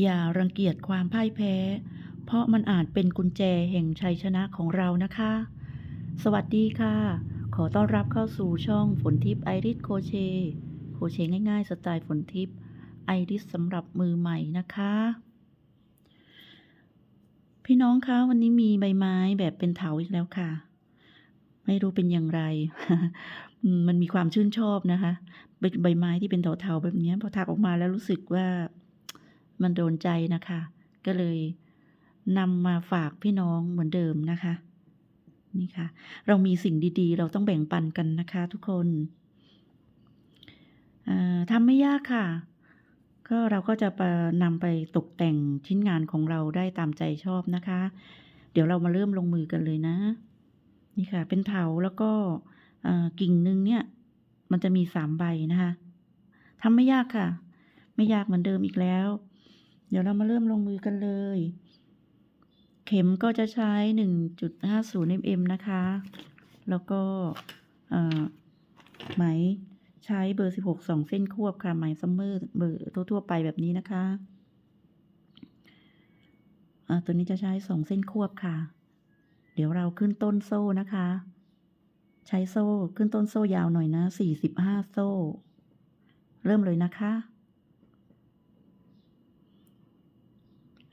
อย่ารังเกียจความพ่ายแพ้ เพราะมันอาจเป็นกุญแจแห่งชัยชนะของเรานะคะ สวัสดีค่ะ ขอต้อนรับเข้าสู่ช่องฝนทิพย์ไอริสโคเช โคเชง่ายๆ สไตล์ฝนทิพย์ไอริสสำหรับมือใหม่นะคะ พี่น้องคะวันนี้มีใบไม้แบบเป็นเถาอีกแล้วค่ะ ไม่รู้เป็นอย่างไร มันมีความชื่นชอบนะคะเป็นใบไม้ที่เป็นเถาๆแบบนี้พอถักออกมาแล้วรู้สึกว่า มันโดนใจนะคะ ก็เลยนำมาฝากพี่น้องเหมือนเดิมนะคะ นี่ค่ะ เรามีสิ่งดีๆ เราต้องแบ่งปันกันนะคะทุกคนทำไม่ยากค่ะ ก็เราก็จะนำไปตกแต่งชิ้นงานของเราได้ตามใจชอบนะคะ เดี๋ยวเรามาเริ่มลงมือกันเลยนะ นี่ค่ะ เป็นเถาแล้วก็กิ่งหนึ่งเนี่ย มันจะมีสามใบนะคะทำไม่ยากค่ะ ไม่ยากเหมือนเดิมอีกแล้ว เดี๋ยวเรามาเริ่มลงมือกันเลย เข็มก็จะใช้ 1.50 mm นะคะ แล้วก็ไหมใช้เบอร์ 16 2 เส้นควบค่ะไหมซัมเมอร์เบอร์ทั่วๆไปแบบนี้นะคะอ่าตัวนี้จะใช้ 2 เส้นควบค่ะ เดี๋ยวเราขึ้นต้นโซ่นะคะ ใช้โซ่ขึ้นต้นโซ่ยาวหน่อยนะ 45 โซ่ เริ่มเลยนะคะ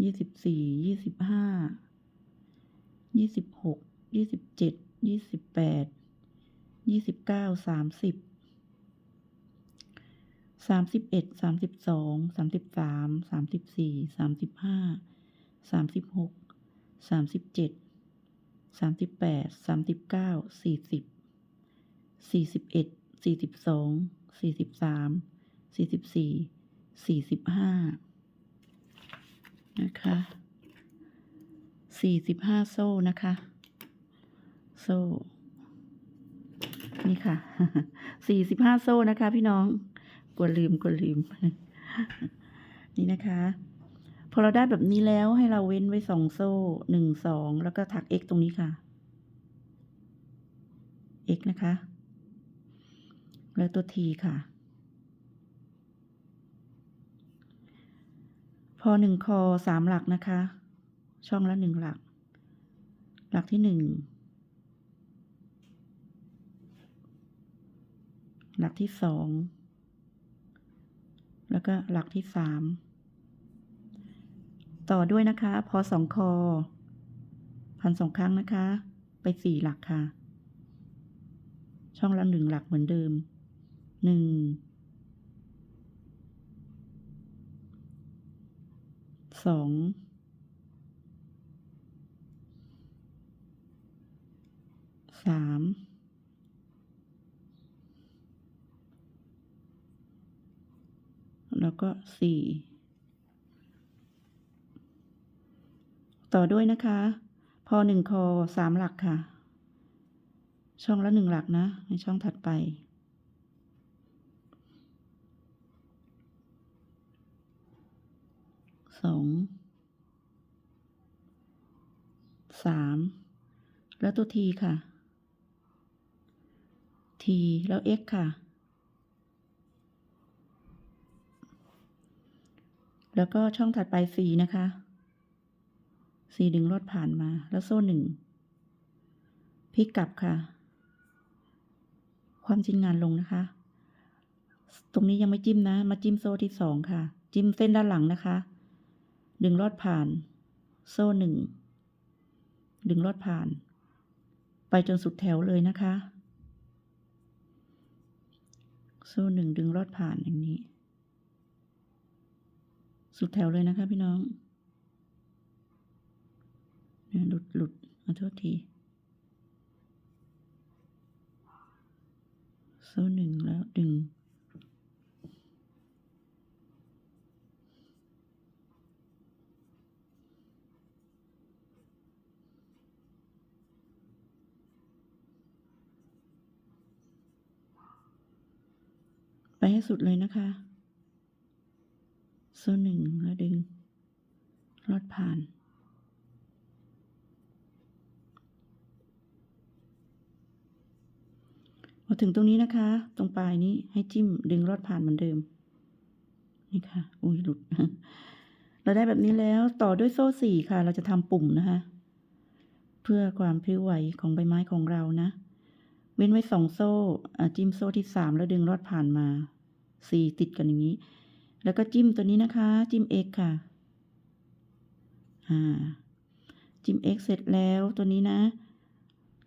ยี่สิบสี่ ยี่สิบห้า ยี่สิบหก ยี่สิบเจ็ด ยี่สิบแปด ยี่สิบเก้า สามสิบ สามสิบเอ็ด สามสิบสอง สามสิบสาม สามสิบสี่ สามสิบห้า สามสิบหก สามสิบเจ็ด สามสิบแปด สามสิบเก้า สี่สิบ สี่สิบเอ็ด สี่สิบสอง สี่สิบสาม สี่สิบสี่ สี่สิบห้า นะคะสี่สิบห้าโซ่นะคะ โซ่ นี่ค่ะสี่สิบห้าโซ่นะคะ พี่น้องกลัวลืมกลัวลืม นี่นะคะ พอเราได้แบบนี้แล้วให้เราเว้นไว้สองโซ่หนึ่งสองแล้วก็ถัก x ตรงนี้ค่ะ x นะคะ แล้วตัว t ค่ะ พอหนึ่งคอสามหลักนะคะ ช่องละหนึ่งหลัก หลักที่หนึ่งหลักที่สองแล้วก็หลักที่สามต่อด้วยนะคะ พอสองคอ พันสองครั้งนะคะ ไปสี่หลักค่ะ ช่องละหนึ่งหลักเหมือนเดิมหนึ่ง สองสามแล้วก็สี่ต่อด้วยนะคะ พอหนึ่งคอสามหลักค่ะ ช่องละหนึ่งหลักนะ ในช่องถัดไป สองสามแล้วตัวทีค่ะทีแล้ว x ค่ะ แล้วก็ช่องถัดไป c นะคะ c ดึงลอดผ่านมาแล้วโซ่หนึ่งพลิกกลับค่ะ ความชิ้นงานลงนะคะ ตรงนี้ยังไม่จิ้มนะ มาจิ้มโซ่ที่สองค่ะ จิ้มเส้นด้านหลังนะคะ ดึงลอดผ่าน โซ่หนึ่ง ดึงลอดผ่าน ไปจนสุดแถวเลยนะคะ โซ่หนึ่งดึงลอดผ่านอย่างนี้ สุดแถวเลยนะคะพี่น้องเนี่ยหลุดหลุดขอโทษทีโซ่หนึ่งแล้วดึง ไปให้สุดเลยนะคะ โซ่หนึ่งแล้วดึง ลอดผ่านพอถึงตรงนี้นะคะ ตรงปลายนี้ให้จิ้มดึงลอดผ่านเหมือนเดิม นี่ค่ะ อุ้ยหลุด เราได้แบบนี้แล้วต่อด้วยโซ่สี่ค่ะ เราจะทำปุ่มนะคะ เพื่อความพลิ้วไหวของใบไม้ของเรานะเว้นไว้สองโซ่ จิ้มโซ่ที่สามแล้วดึงลอดผ่านมา สี่ติดกันอย่างนี้ แล้วก็จิ้มตัวนี้นะคะ จิ้ม x ค่ะ อ่า จิ้ม x เสร็จแล้วตัวนี้นะ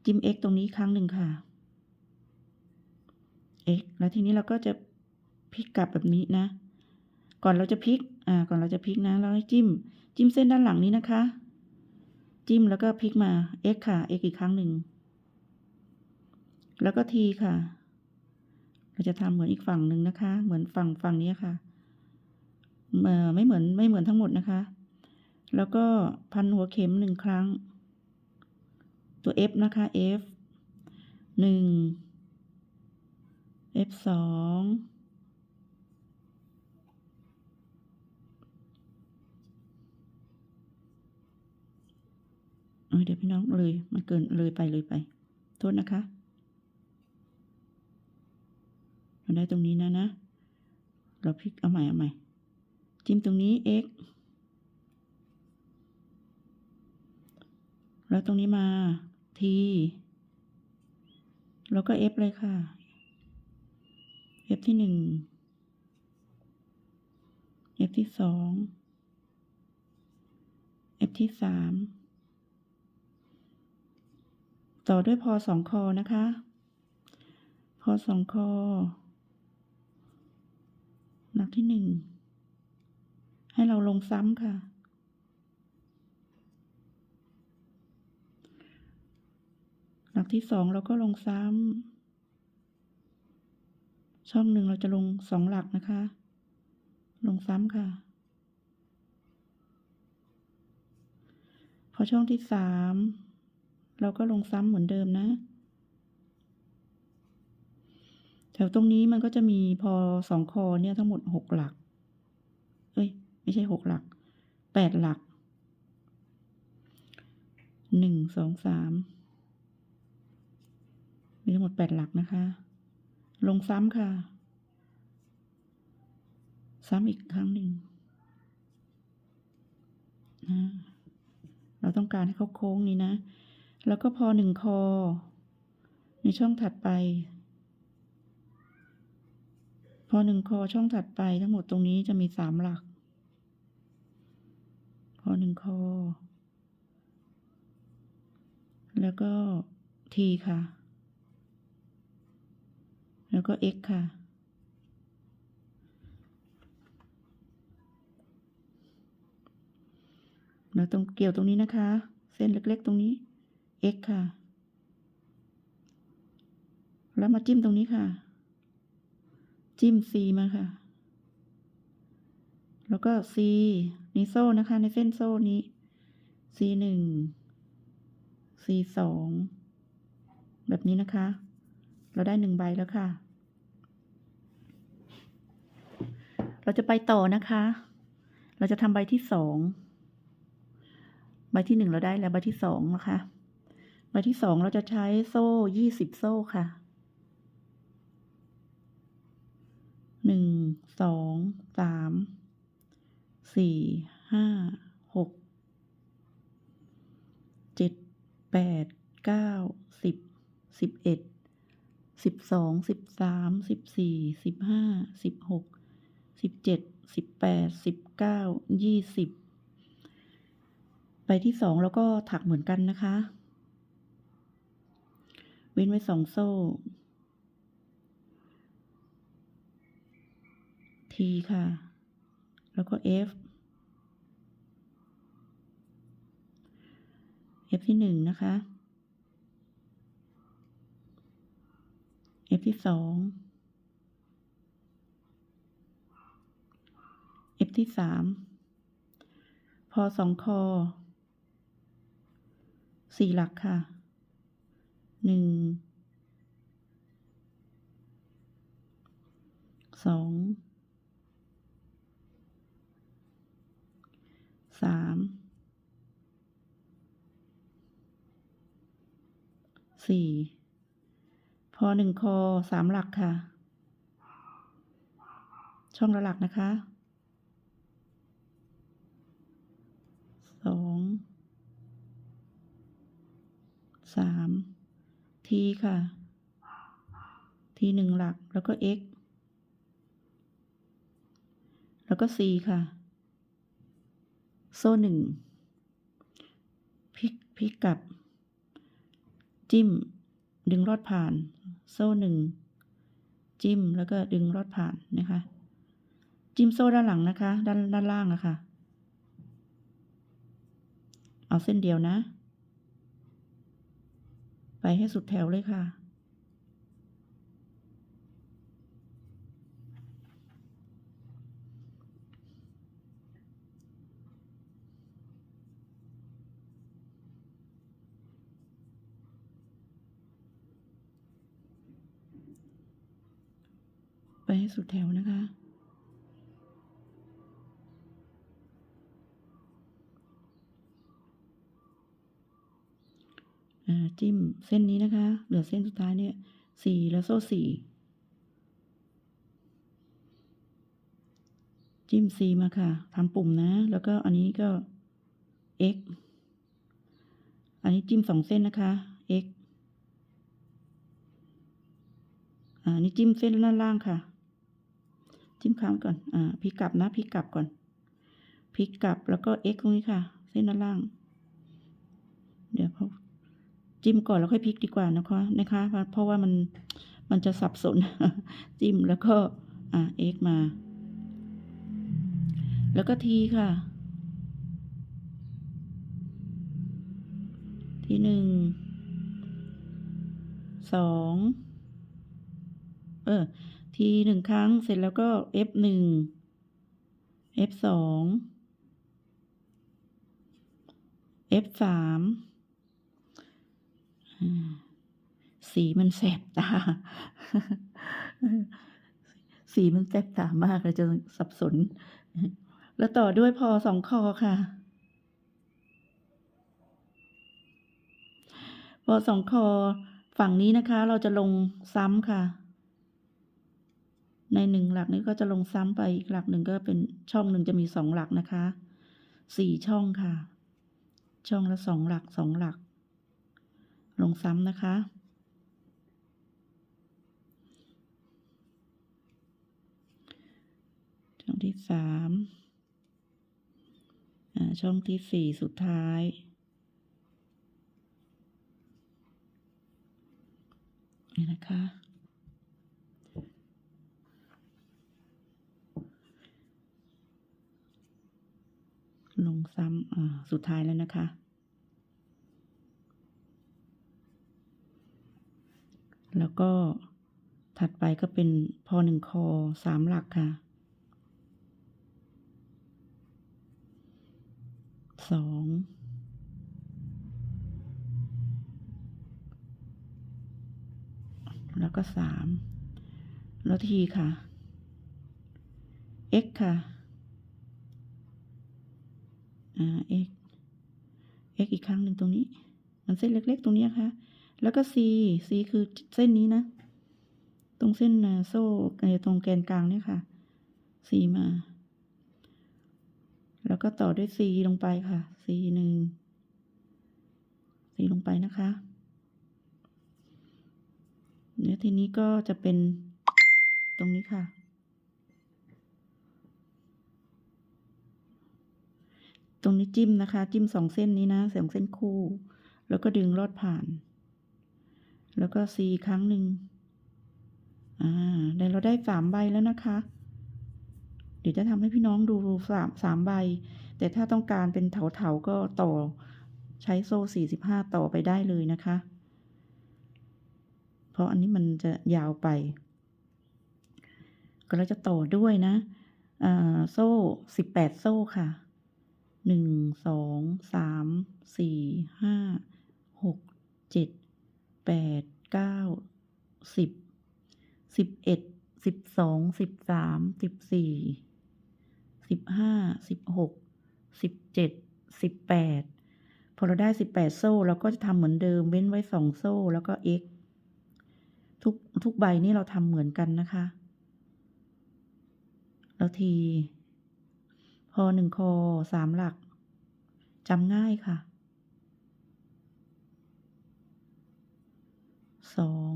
จิ้ม x ตรงนี้ครั้งหนึ่งค่ะ x แล้วทีนี้เราก็จะพลิกกลับแบบนี้นะ ก่อนเราจะพลิก อ่า ก่อนเราจะพลิกนะ เราให้จิ้ม จิ้มเส้นด้านหลังนี้นะคะ จิ้มแล้วก็พลิกมา x ค่ะ x อีกครั้งหนึ่ง แล้วก็ t ค่ะ เราจะทำเหมือนอีกฝั่งหนึ่งนะคะ เหมือนฝั่งฝั่งนี้ค่ะไม่เหมือนไม่เหมือนทั้งหมดนะคะ แล้วก็พันหัวเข็มหนึ่งครั้ง ตัว f นะคะ f หนึ่ง f สอง้เดี๋ยวพี่น้องเลย มันเกินเลยไปเลยไป โทษนะคะ เรา ได้ตรงนี้นะนะ เราพลิกเอาใหม่เอาใหม่ จิ้มตรงนี้ x แล้วตรงนี้มา t แล้วก็ f เลยค่ะ f ที่หนึ่ง f ที่สอง f ที่สามต่อด้วยพอสองคอนะคะ พอสองคอ ลักที่หนึ่ง ให้เราลงซ้ำค่ะ หลักที่สองเราก็ลงซ้ำ ช่องหนึ่งเราจะลงสองหลักนะคะ ลงซ้ำค่ะ พอช่องที่สามเราก็ลงซ้ำเหมือนเดิมนะ แถวตรงนี้มันก็จะมีพอสองคอเนี่ยทั้งหมดหกหลัก เอ้ย ไม่ใช่หกหลัก แปดหลัก หนึ่งสองสาม มีทั้งหมดแปดหลักนะคะ ลงซ้ำค่ะ ซ้ำอีกครั้งหนึ่งนะเราต้องการให้เขาโค้งนี้นะ แล้วก็พอหนึ่งคอ ในช่องถัดไป อหนึ่งคอช่องถัดไปทั้งหมดตรงนี้จะมีสามหลักพอหนึ่งคอ แล้วก็ทีค่ะ แล้วก็ x ค่ะเราตรงเกี่ยวตรงนี้นะคะ เส้นเล็กๆ ตรงนี้ x ค่ะ แล้วมาจิ้มตรงนี้ค่ะ จิ้ม c มาค่ะ แล้วก็ c นี่โซ่นะคะ ในเส้นโซ่นี้ c หนึ่ง c สองแบบนี้นะคะ เราได้หนึ่งใบแล้วค่ะ เราจะไปต่อนะคะ เราจะทำใบที่สองใบที่หนึ่งเราได้แล้วใบที่สองนะคะ ใบที่สองเราจะใช้โซ่ยี่สิบโซ่ค่ะ หนึ่ง สองสามสี่ห้าหกเจ็ดแปดเก้าสิบสิบเอ็ดสิบสองสิบสามสิบสี่สิบห้าสิบหกสิบเจ็ดสิบแปดสิบเก้ายี่สิบไปที่สองแล้วก็ถักเหมือนกันนะคะ เว้นไว้สองโซ่ T ค่ะ แล้วก็ F F ที่หนึ่งนะคะ F ที่สอง F ที่สามพอสองคอสี่หลักค่ะหนึ่งสสอง สามสี่พอหนึ่งคอสามหลักค่ะ ช่องละหลักนะคะสองสามทีค่ะทีหนึ่งหลักแล้วก็ x แล้วก็ c ค่ะ โซ่หนึ่งพลิกพลิกกลับ จิ้ม ดึงรอดผ่าน โซ่หนึ่งจิ้มแล้วก็ดึงรอดผ่านนะคะ จิ้มโซ่ด้านหลังนะคะ ด้านด้านล่างนะค่ะ เอาเส้นเดียวนะ ไปให้สุดแถวเลยค่ะ ไป ให้สุดแถวนะคะอ่าจิ้มเส้นนี้นะคะ เหลือเส้นสุดท้ายเนี่ยสี่แล้วโซ่สี่จิ้ม C มาค่ะทำปุ่มนะ แล้วก็อันนี้ก็ x อันนี้จิ้มสองเส้นนะคะ x อ่านี่จิ้มเส้นด้านล่างค่ะ จิ้มค้างก่อน อ่าพลิกกลับนะพลิกกลับก่อนพลิกกลับแล้วก็ x ตรงนี้ค่ะ เส้นด้านล่าง เดี๋ยวพอจิ้มก่อนแล้วค่อยพลิกดีกว่านะคะนะคะ เพราะว่ามันมันจะสับสน จิ้มแล้วก็อ่า x มา แล้วก็ t ค่ะ ทีหนึ่งสองเออ ทีหนึ่งครั้งเสร็จแล้วก็ f หนึ่ง f สอง f สามสีมันแสบตา สีมันแสบตามากเลยจะสับสน แล้วต่อด้วยพอสองคอค่ะพอสองคอฝั่งนี้นะคะ เราจะลงซ้ำค่ะ ในหนึ่งหลักนี้ก็จะลงซ้ำไปอีกหลักหนึ่งก็เป็นช่องหนึ่งจะมีสองหลักนะคะสี่ช่องค่ะ ช่องละสองหลักสองหลัก ลงซ้ำนะคะช่องที่สามอ่าช่องที่สี่สุดท้าย นี่นะคะ ลงซ้ำสุดท้ายแล้วนะคะ แล้วก็ถัดไปก็เป็นพอหนึ่งคอสามหลักค่ะสองแล้วก็สามแล้วทีค่ะ x ค่ะ อ่า x x อีกครั้งหนึ่งตรงนี้ มันเส้นเล็ก ๆ ตรงนี้ค่ะ แล้วก็ c c คือเส้นนี้นะ ตรงเส้นโซ่ตรงแกนกลางเนี่ยค่ะ c มา แล้วก็ต่อด้วย c ลงไปค่ะ c หนึ่ง c ลงไปนะคะเดี๋ยวทีนี้ก็จะเป็นตรงนี้ค่ะ ตรงนี้จิ้มนะคะ จิ้มสองเส้นนี้นะสองเส้นคู่ แล้วก็ดึงลอดผ่าน แล้วก็ C ครั้งหนึ่งอ่าเดี๋ยวเราได้สามใบแล้วนะคะ เดี๋ยวจะทำให้พี่น้องดูสามสามใบ แต่ถ้าต้องการเป็นเถาๆก็ต่อใช้โซ่สี่สิบห้าต่อไปได้เลยนะคะ เพราะอันนี้มันจะยาวไป ก็เราจะต่อด้วยนะอ่าโซ่สิบแปดโซ่ค่ะ หนึ่งสองสามสี่ห้าหกเจ็ดแปดเก้าสิบสิบเอ็ดสิบสองสิบสามสิบสี่สิบห้าสิบหกสิบเจ็ดสิบแปดพอเราได้สิบแปดโซ่เราก็จะทำเหมือนเดิมเว้นไว้สองโซ่แล้วก็ x ทุกทุกใบนี่เราทำเหมือนกันนะคะ แล้วที พอหนึ่งคอสามหลักจำง่ายค่ะสอง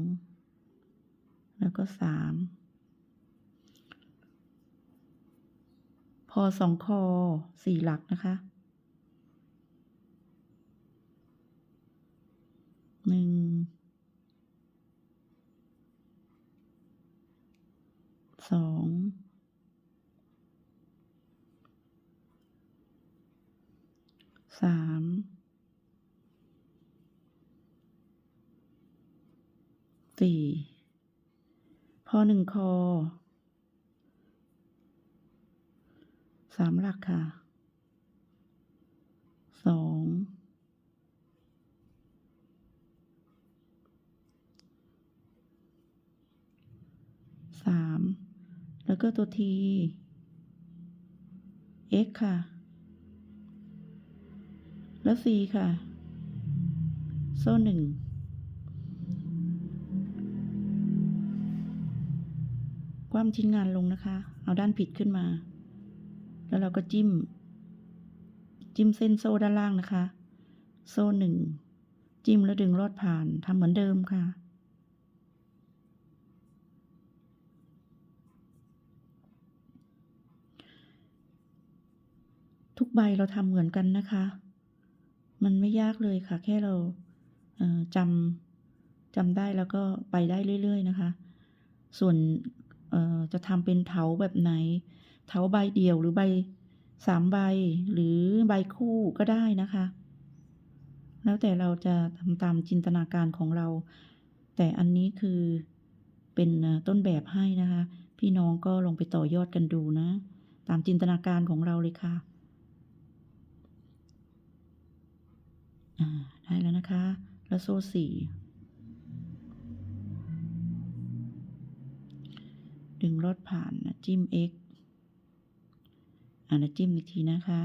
แล้วก็สามพอสองคอสี่หลักนะคะหนึ่งสอง สามสี่พอหนึ่งคอสามหลักค่ะสองสามแล้วก็ตัวที x ค่ะ แล้ว c ค่ะ โซ่หนึ่งคว่ำชิ้นงานลงนะคะ เอาด้านผิดขึ้นมา แล้วเราก็จิ้ม จิ้มเส้นโซ่ด้านล่างนะคะ โซ่หนึ่ง จิ้มแล้วดึงลอดผ่านทำเหมือนเดิมค่ะ ทุกใบเราทำเหมือนกันนะคะ มันไม่ยากเลยค่ะ แค่เราเจำจำได้แล้วก็ไปได้เรื่อย ๆ นะคะ ส่วนจะทำเป็นเถาแบบไหน เถาใบเดี่ยวหรือใบสามใบหรือใบคู่ก็ได้นะคะ แล้วแต่เราจะทำตามจินตนาการของเรา แต่อันนี้คือเป็นต้นแบบให้นะคะ พี่น้องก็ลองไปต่อยอดกันดูนะ ตามจินตนาการของเราเลยค่ะ อ่า ได้แล้วนะคะ แล้วโซ่สี่ดึงลอดผ่านนะจิ้ม x อ่านะจิ้มอีกทีนะคะ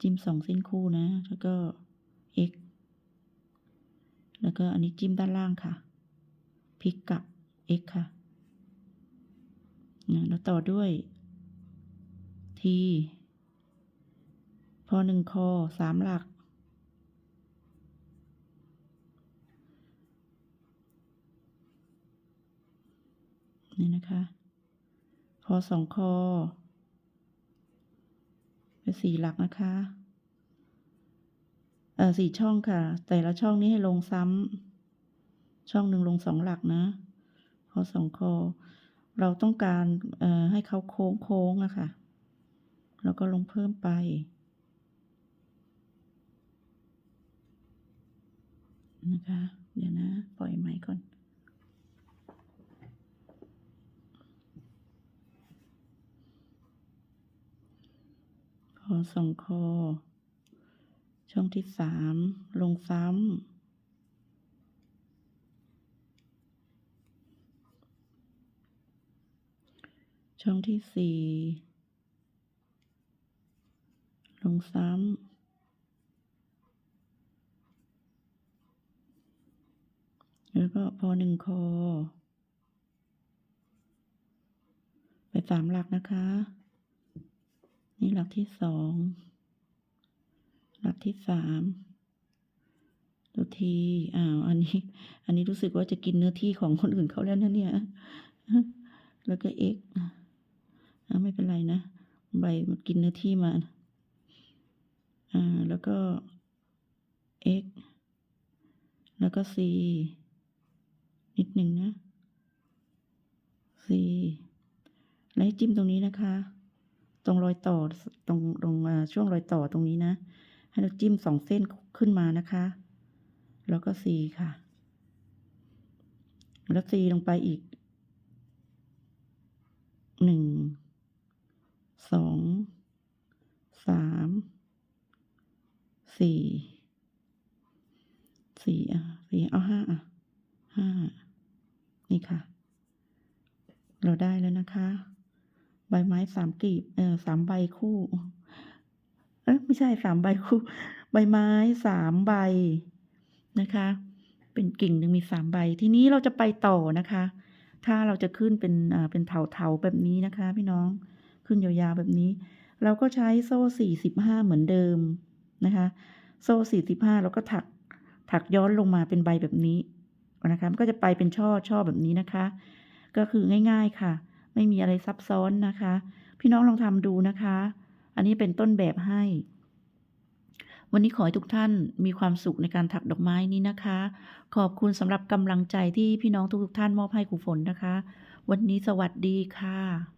จิ้มสองเส้นคู่นะ แล้วก็ x แล้วก็อันนี้จิ้มด้านล่างค่ะ พลิกกลับ x ค่ะนะแล้วต่อด้วย t พอหนึ่งคอสามหลัก นี่นะคะพอสองคอเป็นสี่หลักนะคะเออสี่ช่องค่ะ แต่ละช่องนี้ให้ลงซ้ำช่องหนึ่งลงสองหลักนะพอสองคอ เราต้องการเอ่อให้เขาโค้งโค้งอะค่ะ แล้วก็ลงเพิ่มไปนะคะ เดี๋ยวนะ ปล่อยไหมก่อน พอสองคอ ช่องที่สามลงซ้ำ ช่องที่สี่ลงซ้ำ แล้วก็พอหนึ่งคอ ไปสามหลักนะคะ นี่หลักที่สอง หลักที่สามตัวทีอ้าว อันนี้ อันนี้รู้สึกว่าจะกินเนื้อที่ของคนอื่นเขาแล้วนะเนี่ย แล้วก็ x อ่าไม่เป็นไรนะ ใบมันกินเนื้อที่มา อ่า แล้วก็ x แล้วก็ c นิดหนึ่งนะ c แล้วให้จิ้มตรงนี้นะคะ ตรงรอยต่อตรงตรงช่วงรอยต่อตรงนี้นะ ให้เราจิ้มสองเส้นขึ้นมานะคะ แล้วก็ C ค่ะ แล้ว C ลงไปอีกหนึ่งสองสามสี่สี่อะสี่เอาห้าอะห้านี่ค่ะ เราได้แล้วนะคะ ใบไม้สามกลีบ เอ่อ3ใบคู่ เอ๊ะไม่ใช่3ใบคู่ ใบไม้3ใบนะคะ เป็นกิ่งหนึ่งมี3ใบ ทีนี้เราจะไปต่อนะคะ ถ้าเราจะขึ้นเป็นอ่าเป็นเถาๆแบบนี้นะคะ พี่น้องขึ้นยาวๆแบบนี้ เราก็ใช้โซ่45เหมือนเดิมนะคะ โซ่45เราก็ถักถักย้อนลงมาเป็นใบแบบนี้นะคะ มันก็จะไปเป็นช่อช่อแบบนี้นะคะ ก็คือง่าย ๆค่ะ ไม่มีอะไรซับซ้อนนะคะ พี่น้องลองทำดูนะคะ อันนี้เป็นต้นแบบให้ วันนี้ขอให้ทุกท่านมีความสุขในการถักดอกไม้นี้นะคะ ขอบคุณสำหรับกำลังใจที่พี่น้องทุกๆท่านมอบให้ครูฝนนะคะ วันนี้สวัสดีค่ะ